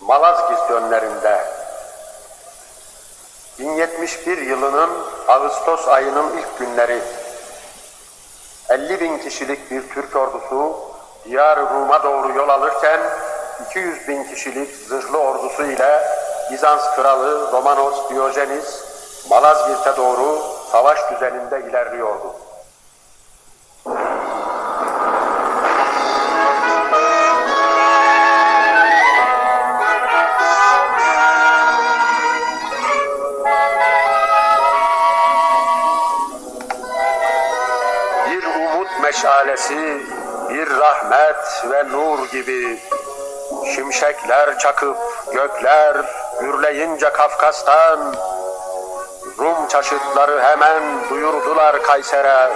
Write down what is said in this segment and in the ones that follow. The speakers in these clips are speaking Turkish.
Malazgirt önlerinde 1071 yılının Ağustos ayının ilk günleri 50 bin kişilik bir Türk ordusu Diyar Rum'a doğru yol alırken 200 bin kişilik zırhlı ordusu ile Bizans kralı Romanos Diyojenis Malazgirt'e doğru savaş düzeninde ilerliyordu. Meşalesi, bir rahmet ve nur gibi şimşekler çakıp gökler gürleyince Kafkas'tan Rum çaşıtları hemen duyurdular Kayser'e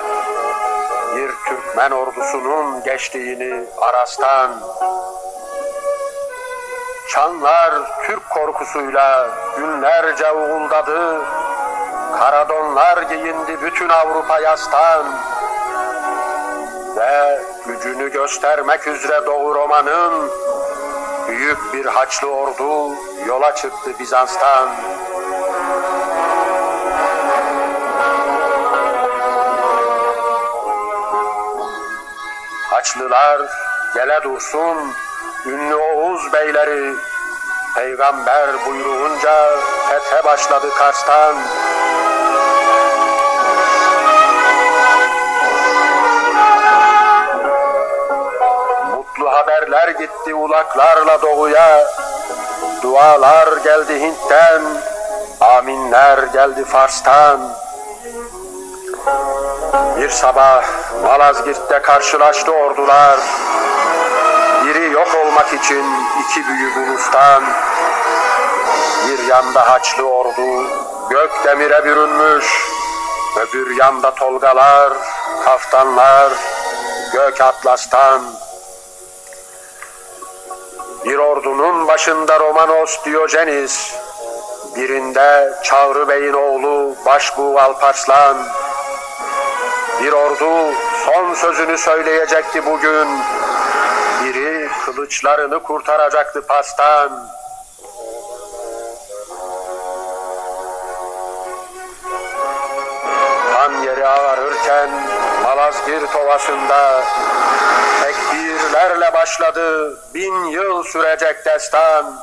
bir Türkmen ordusunun geçtiğini Aras'tan. Çanlar Türk korkusuyla günlerce uğuldadı. Karadonlar giyindi bütün Avrupa yastan. Ve gücünü göstermek üzere Doğu Roma'nın büyük bir haçlı ordu yola çıktı Bizans'tan. Haçlılar gele dursun, ünlü Oğuz beyleri, peygamber buyruğunca fethe başladı Kars'tan. Mutlu haberler gitti ulaklarla doğuya, dualar geldi Hint'ten, aminler geldi Fars'tan. Bir sabah Malazgirt'te karşılaştı ordular. Biri yok olmak için iki büyük ulustan. Bir yanda Haçlı ordu gök demire bürünmüş. Öbür yanda Tolgalar, Kaftanlar, gök atlastan. Bir ordunun başında Romanos Diyojenis, birinde Çağrı Bey'in oğlu Başbuğ Alparslan, bir ordu son sözünü söyleyecekti bugün. Biri kılıçlarını kurtaracaktı pastan. Kan yeri ağarırken Malazgirt Ovası'nda tekbirlerle başladı bin yıl sürecek destan.